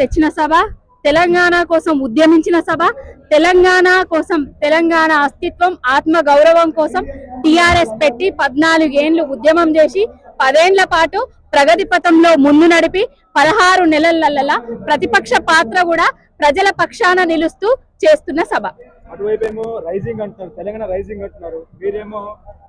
తెచ్చిన సభ తెలంగాణ కోసం ఉద్యమించిన సభ తెలంగాణ కోసం తెలంగాణ అస్తిత్వం ఆత్మ గౌరవం కోసం టిఆర్ఎస్ పెట్టి పద్నాలుగేండ్లు ఉద్యమం చేసి పదేండ్ల పాటు ప్రగతి పథంలో ముందు నడిపి పదహారు నెలలల్లా ప్రతిపక్ష పాత్ర కూడా ప్రజల పక్షాన నిలుస్తూ చేస్తున్న సభ. అటువైపు ఏమో రైజింగ్ అంటున్నారు తెలంగాణ రైజింగ్ అంటున్నారు. మీరేమో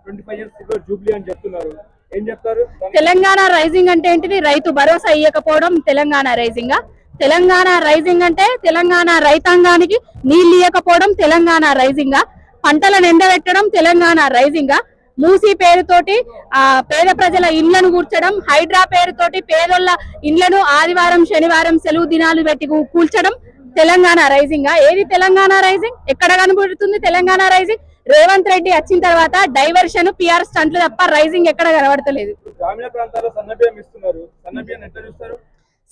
ట్వంటీ ఫైవ్ ఇయర్స్ జూబ్లీ అని చెప్తున్నారు. ఏం చెప్తారు? దానికి తెలంగాణ రైజింగ్ అంటే ఏంటిది? రైతు భరోసా ఇవ్వకపోవడం తెలంగాణ రైజింగ్. తెలంగాణ రైజింగ్ అంటే తెలంగాణ రైతాంగానికి నీళ్ళు ఇవ్వకపోవడం తెలంగాణ రైజింగ్ పంటలను ఎండబెట్టడం తెలంగాణ రైజింగ్ మూసి పేరుతోటి ఆ పేద ప్రజల ఇండ్లను కూర్చడం హైడ్రా పేరుతోటి పేదోళ్ళ ఇండ్లను ఆదివారం శనివారం సెలవు దినాలు పెట్టి కూల్చడం తెలంగాణ రైజింగ్ ఏది తెలంగాణ రైజింగ్? ఎక్కడ కనబడుతుంది తెలంగాణ రైజింగ్? రేవంత్ రెడ్డి వచ్చిన తర్వాత డైవర్షన్ పిఆర్ స్టంట్లు తప్ప రైజింగ్ ఎక్కడ కనబడతలేదు. గ్రామీణ ప్రాంతాల్లో సన్నబియ్యం ఇస్తున్నారు. సన్నబియ్యం ఎట్లా చూస్తారు?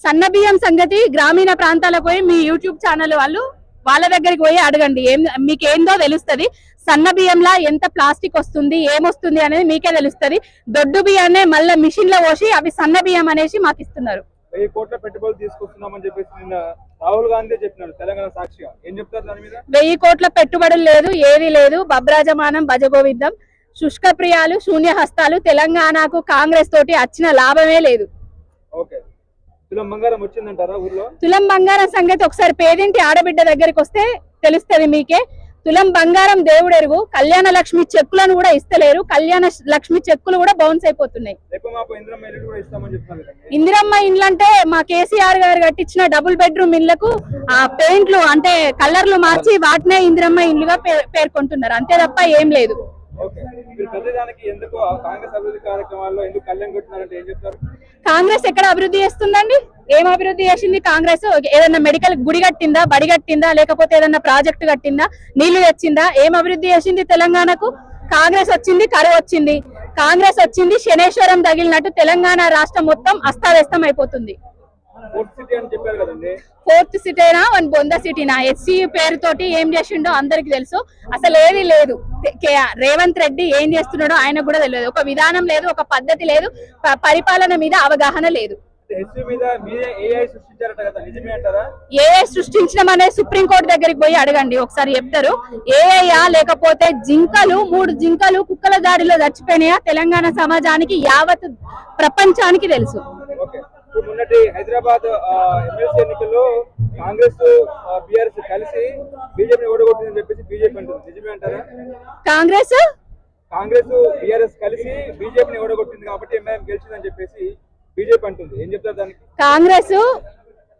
సన్న బియ్యం సంగతి గ్రామీణ ప్రాంతాలకు పోయి మీ యూట్యూబ్ ఛానల్ వాళ్ళు వాళ్ళ దగ్గరికి పోయి అడగండి. ఏం మీకు ఏందో తెలుస్తది. సన్న బియ్యంలా ఎంత ప్లాస్టిక్ వస్తుంది ఏమొస్తుంది అనేది మీకే తెలుస్తది. దొడ్డు బియ్యాన్నే మళ్ళీ మిషన్లో పోసి అవి సన్న బియ్యం అనేసి మాకు ఇస్తున్నారు. వెయ్యి కోట్ల పెట్టుబడులు తీసుకొస్తున్నామని చెప్పేసి నిన్న రాహుల్ గాంధీ చెప్పినారు తెలంగాణ సాక్షిగా. ఏం చెప్తారు దాని మీద? వెయ్యి కోట్ల పెట్టుబడులు లేదు ఏది లేదు. బబ్రాజమానం భజగోవిందం శుష్క ప్రియాలు శూన్య హస్తాలు తెలంగాణకు కాంగ్రెస్ తోటి వచ్చిన లాభమే లేదు. తులం బంగారం సంగతి ఒకసారి పేదింటి ఆడబిడ్డ దగ్గరికి వస్తే తెలుస్తది మీకే. తులం బంగారం దేవుడెరుగు కళ్యాణ లక్ష్మి చెక్కులను కూడా ఇస్తలేరు. కళ్యాణ లక్ష్మి చెక్కులు కూడా బౌన్స్ అయిపోతున్నాయి. ఇందిరమ్మ ఇండ్లంటే మా కేసీఆర్ గారు కట్టించిన డబుల్ బెడ్రూమ్ ఇళ్ళకు ఆ పెయింట్లు అంటే కలర్లు మార్చి వాటినే ఇందిరమ్మ ఇండ్లుగా పేర్కొంటున్నారు. అంతే తప్ప ఏం లేదు. కాంగ్రెస్ కాంగ్రెస్ ఎక్కడ అభివృద్ధి చేస్తుందండి? ఏం అభివృద్ధి చేసింది కాంగ్రెస్? ఏదన్నా మెడికల్ గుడి కట్టిందా బడి కట్టిందా లేకపోతే ఏదన్నా ప్రాజెక్టు కట్టిందా నీళ్ళు తెచ్చిందా? ఏం అభివృద్ధి చేసింది తెలంగాణకు? కాంగ్రెస్ వచ్చింది కరువు వచ్చింది. కాంగ్రెస్ వచ్చింది శనేశ్వరం తగిలినట్టు తెలంగాణ రాష్ట్రం మొత్తం అస్తావ్యస్తం అయిపోతుంది ఫోర్త్ సిటీనా? వన్ బొంద సిటీనా? ఎస్సీ పేరుతోటి ఏం చేసిండో అందరికి తెలుసు. అసలు ఏది లేదు. రేవంత్ రెడ్డి ఏం చేస్తున్నాడో ఆయనకు కూడా తెలియదు. ఒక విధానం లేదు ఒక పద్ధతి లేదు పరిపాలన మీద అవగాహన లేదు. ఏఐ సృష్టించడం సుప్రీంకోర్టు దగ్గరికి పోయి అడగండి ఒకసారి చెప్తారు. ఏఐయా లేకపోతే జింకలు మూడు జింకలు కుక్కల దాడిలో చచ్చిపోయినాయా? తెలంగాణ సమాజానికి యావత్ ప్రపంచానికి తెలుసు. ఇప్పుడు మొన్నటి హైదరాబాద్ ఎమ్మెల్సీ ఎన్నికల్లో కాంగ్రెస్ బీఆర్ఎస్ కలిసి బీజేపీని ఓడగొట్టిందని చెప్పేసి బీజేపీ అంటుంది. నిజమే అంటారా? కాంగ్రెస్? కాంగ్రెస్ బీఆర్ఎస్ కలిసి బీజేపీని ఓడగొట్టింది కాబట్టి ఎంఐఎం గెలిచిందని చెప్పేసి బీజేపీ అంటుంది. ఏం చెప్తారు దానికి? కాంగ్రెస్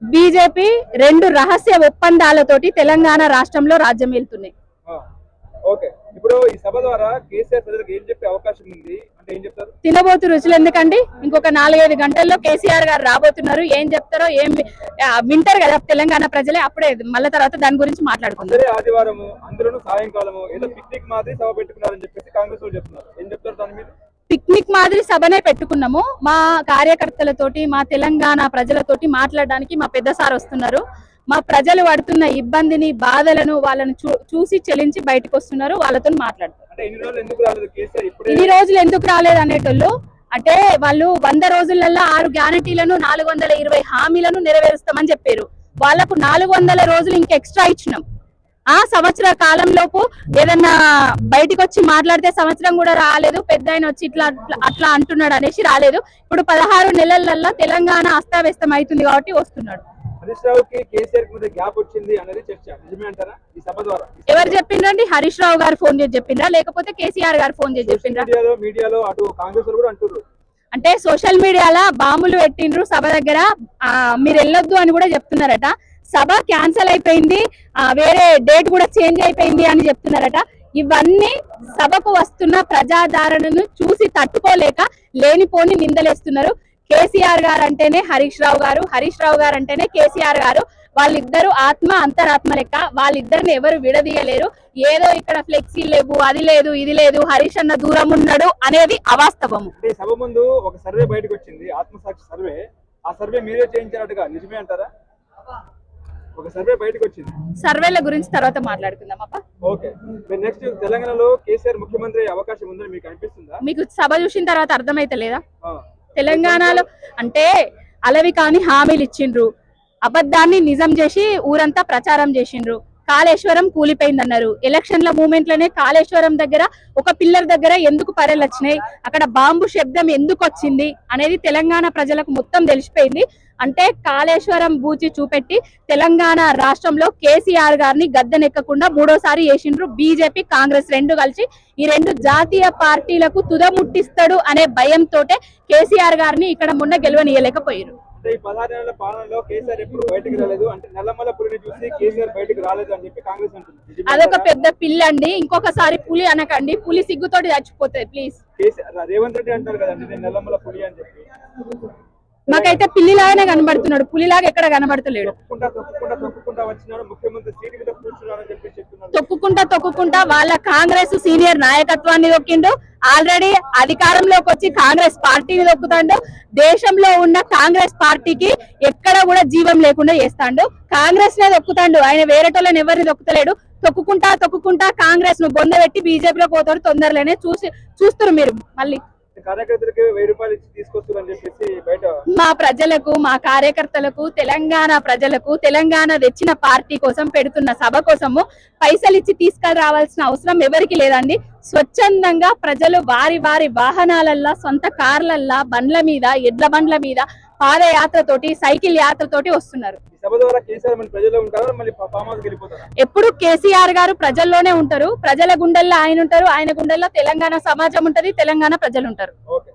బీజేపీ రెండు రహస్య ఒప్పందాలతోటి తెలంగాణ రాష్ట్రంలో రాజ్యం వెళ్తున్నాయి ఓకే. ఇప్పుడు ఈ సభ ద్వారా కేసీఆర్ ప్రజలకు ఏం చెప్పే అవకాశం ఉంది? తినబోతు రుచులు ఎందుకండి? ఇంకొక నాలుగైదు గంటల్లో కేసీఆర్ గారు రాబోతున్నారు. ఏం చెప్తారో ఏం వింటారు కదా తెలంగాణ ప్రజలే. అప్పుడే మళ్ళీ తర్వాత దాని గురించి మాట్లాడుకుందాం. అందరే ఆదివారము అందులోనూ సాయంకాలము ఏదో పిక్నిక్ మాదిరి సభ పెట్టుకున్నారని చెప్పేసి కాంగ్రెస్ వాళ్ళు చెప్తున్నారు. ఏం చెప్తారు దాని మీద? పిక్నిక్ మాదిరి సభనే పెట్టుకున్నాము. మా కార్యకర్తలతోటి మా తెలంగాణ ప్రజలతోటి మాట్లాడడానికి మా పెద్ద సార్ వస్తున్నారు. మా ప్రజలు పడుతున్న ఇబ్బందిని బాధలను వాళ్ళని చూసి చెలించి బయటకు వస్తున్నారు. వాళ్ళతో మాట్లాడతారు. ఇన్ని రోజులు ఎందుకు రాలేదు అనేటోళ్ళు? అంటే వాళ్ళు వంద రోజులలో ఆరు గ్యారంటీలను నాలుగు వందల ఇరవై హామీలను నెరవేరుస్తామని చెప్పారు. వాళ్ళకు నాలుగు వందల రోజులు ఇంకా ఎక్స్ట్రా ఇచ్చినాం. ఆ సంవత్సర కాలంలోపు ఏదన్నా బయటికి వచ్చి మాట్లాడితే సంవత్సరం కూడా రాలేదు పెద్ద ఆయన వచ్చి ఇట్లా అట్లా అట్లా అంటున్నాడు అనేసి రాలేదు. ఇప్పుడు పదహారు నెలలల్లో తెలంగాణ అస్తావ్యస్తం అవుతుంది కాబట్టి వస్తున్నాడు. హరీష్ రావుకి కేసీఆర్కి మధ్య గ్యాప్ వచ్చింది అనేది చర్చ. నిజమే అంటారా? ఈ సభ ద్వారా. ఎవరు చెప్పిండ్రండి? హరీష్ రావు గారు ఫోన్ చేసి చెప్పిండ్రా? లేకపోతే కేసీఆర్ గారు ఫోన్ చేసి చెప్పిండ్రా? మీడియాలో మీడియాలో అటు కాంగ్రెస్ కూడా అంటున్నారు అంటే సోషల్ మీడియాలో బాంబులు పెట్టిండ్రు సభ దగ్గర. మీరు వెళ్ళొద్దు అని కూడా చెప్తున్నారట. సభ క్యాన్సిల్ అయిపోయింది. ఆ, వేరే డేట్ కూడా చేంజ్ అయిపోయింది అని చెప్తున్నారట. ఇవన్నీ సభకు వస్తున్న ప్రజాదరణను చూసి తట్టుకోలేక లేనిపోని నిందలేస్తున్నారు. కేసీఆర్ గారు అంటేనే హరీష్ రావు గారు హరీష్ రావు గారు అంటేనే కేసీఆర్ గారు. వాళ్ళిద్దరు ఆత్మ అంతరాత్మ లెక్క. వాళ్ళిద్దరిని ఎవరు విడదీయలేరు. ఏదో ఇక్కడ ఫ్లెక్సీ లేవు అది లేదు ఇది లేదు హరీష్ అన్న దూరం ఉన్నాడు అనేది అవాస్తవము. సభ ముందు ఒక సర్వే బయటకు వచ్చింది ఆత్మసాక్షి సర్వే. ఆ సర్వే మీరే చేయించారటుగా నిజమే అంటారా? ఒక సర్వే బయటకు వచ్చింది సర్వేల గురించి తర్వాత మాట్లాడుకుందాం అప్ప. ఓకే. మీరు నెక్స్ట్ తెలంగాణలో కేసీఆర్ ముఖ్యమంత్రి అవకాశం ఉందని మీకు అనిపిస్తుందా? మీకు సభ చూసిన తర్వాత అర్థమైతే లేదా. తెలంగాణలో అంటే అలవి కాని హామీలు ఇచ్చిండ్రు. అబద్ధాన్ని నిజం చేసి ఊరంతా ప్రచారం చేసిండ్రు. కాళేశ్వరం కూలిపోయిందన్నారు. ఎలక్షన్ల మూమెంట్లోనే కాళేశ్వరం దగ్గర ఒక పిల్లర్ దగ్గర ఎందుకు పరెలు వచ్చినాయి? అక్కడ బాంబు శబ్దం ఎందుకు వచ్చింది? అనేది తెలంగాణ ప్రజలకు మొత్తం తెలిసిపోయింది. అంటే కాళేశ్వరం బూచి చూపెట్టి తెలంగాణ రాష్ట్రంలో కేసీఆర్ గారిని గద్దెనెక్కకుండా మూడోసారి వేసిండ్రు బీజేపీ కాంగ్రెస్ రెండు కలిసి. ఈ రెండు జాతీయ పార్టీలకు తుదముట్టిస్తాడు అనే భయంతోటే కేసీఆర్ గారిని ఇక్కడ మొన్న గెలవనీయలేకపోయారు అంటే ఈ పదహారు నెలల పాలనలో కేసీఆర్ ఎప్పుడు బయటకు రాలేదు. అంటే నల్లమల్ల పులిని చూసి కేసీఆర్ బయటకు రాలేదు అని చెప్పి కాంగ్రెస్ అంటుంది. అదొక పెద్ద పిల్లి అండి ఇంకొకసారి పులి అనకండి. పులి సిగ్గుతోటి చచ్చిపోతుంది ప్లీజ్ రేవంత్ రెడ్డి అంటారు కదండి నేను నల్లమల్ల పులి అని చెప్పి. మాకైతే పిల్లిలాగానే కనబడుతున్నాడు. పులిలాగా ఎక్కడ కనబడతలేడు. తొక్కుకుంటా తొక్కుకుంటా వాళ్ళ కాంగ్రెస్ సీనియర్ నాయకత్వాన్ని దొక్కిండు ఆల్రెడీ అధికారంలోకి వచ్చి కాంగ్రెస్ పార్టీని దొక్కుతాండు దేశంలో ఉన్న కాంగ్రెస్ పార్టీకి ఎక్కడ కూడా జీవం లేకుండా చేస్తాండు. కాంగ్రెస్ నే దొక్కుతాడు ఆయన వేరేటోళ్ళని ఎవరిని దొక్కుతలేడు తొక్కుకుంటా తొక్కుకుంటా కాంగ్రెస్ను బొందబెట్టి బీజేపీలో పోతాడు. తొందరలోనే చూసి చూస్తారు మీరు. మళ్ళీ కార్యకర్తలకు వెయ్యి రూపాయలు ఇచ్చి తీసుకొస్తారు చెప్పేసి బయట మా ప్రజలకు మా కార్యకర్తలకు తెలంగాణ ప్రజలకు తెలంగాణ తెచ్చిన పార్టీ కోసం పెడుతున్న సభ కోసము పైసలు ఇచ్చి తీసుకురావాల్సిన అవసరం ఎవరికి లేదండి. స్వచ్ఛందంగా ప్రజలు వారి వారి వాహనాలల్లా సొంత కార్లల్లా బండ్ల మీద ఎడ్ల బండ్ల మీద పాదయాత్రతోటి సైకిల్ యాత్రతోటి వస్తున్నారు. సభ ద్వారా కేసీఆర్ మన ప్రజల్లో ఉంటారా? మళ్ళీ ఫా- ఫామ్ హౌస్కి వెళ్ళిపోతారా? ఎప్పుడు కేసీఆర్ గారు ప్రజల్లోనే ఉంటారు. ప్రజల గుండెల్లో ఆయన ఉంటారు. ఆయన గుండెల్లో తెలంగాణ సమాజం ఉంటది తెలంగాణ ప్రజలు ఉంటారు. ఓకే.